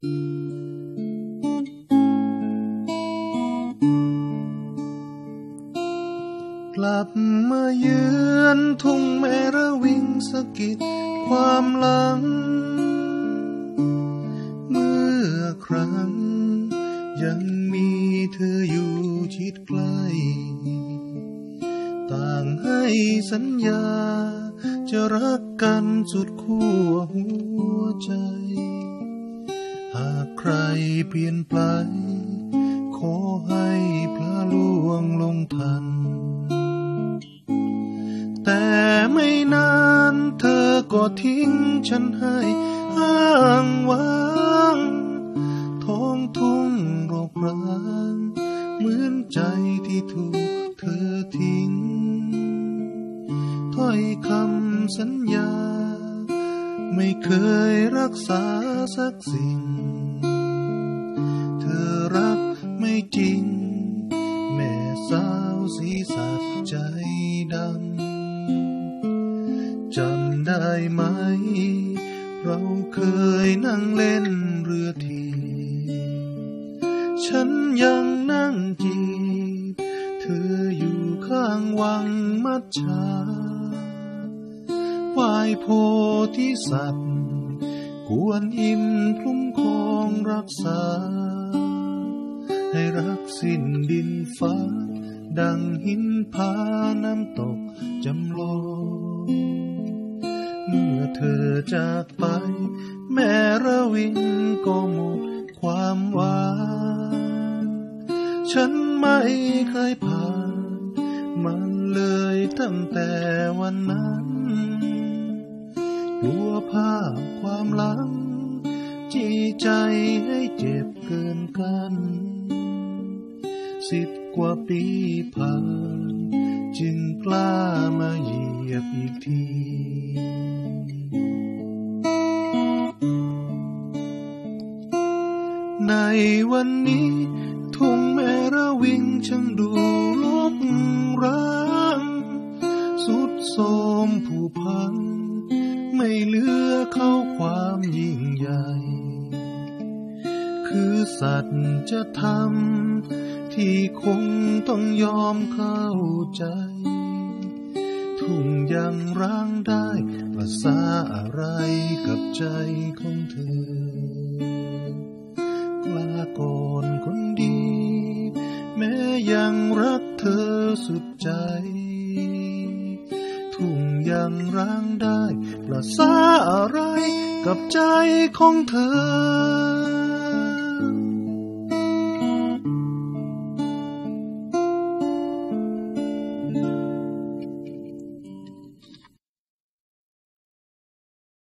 กลับมาเยือนทุ่งแมระวิงสะกิดความหลัง เมื่อครั้ง ยังมีเธออยู่ชิดใกล้ต่างให้สัญญา จะรักกันสุดขั้วหัวใจากใครเปลี่ยนไป ขอให้พระล่วงลงทัน แต่ไม่นานเธอก็ทิ้งฉันให้ห้างว่างท้องทุ่งรกร้างเหมือนใจที่ถูกเธอทิ้งถ้อยคำสัญญา ไม่เคยรักษาสักสิ่ง เธอรักไม่จริง แม่สาวสีสัตใจดำจำได้ไหม เราเคยนั่งเล่นเรือที ฉันยังนั่งจีบเธออยู่ข้างวังมัดชาายโพธิสัตว์ กวนอิมคุ้มครองรักษา ให้รักสิ้นดินฟ้า ดังหินผาน้ำตกจำลองเมื่อเธอจากไป แม่ระวิงก็หมดความหวานฉันไม่เคยผ่าน มันเลยตั้งแต่วันนั้น กลัวภาพความหลัง จีใจให้เจ็บเกินกัน สิบกว่าปีผ่าน จึงกล้ามาเหยียบอีกทีในวันนี้ทุ่งแมระวิงช่างดูลกร้าง สุดโทมผุพัง ไม่เหลือเข้าความยิ่งใหญ่ คือสัตว์จะทำที่คงต้องยอมเข้าใจ ทุ่งยังร้างได้ภาษาอะไรกับใจของเธอกลาก่อนคนดี แม้ยังรักเธอสุดใจ ยังร้างได้ประสาอะไรกับใจของเธอ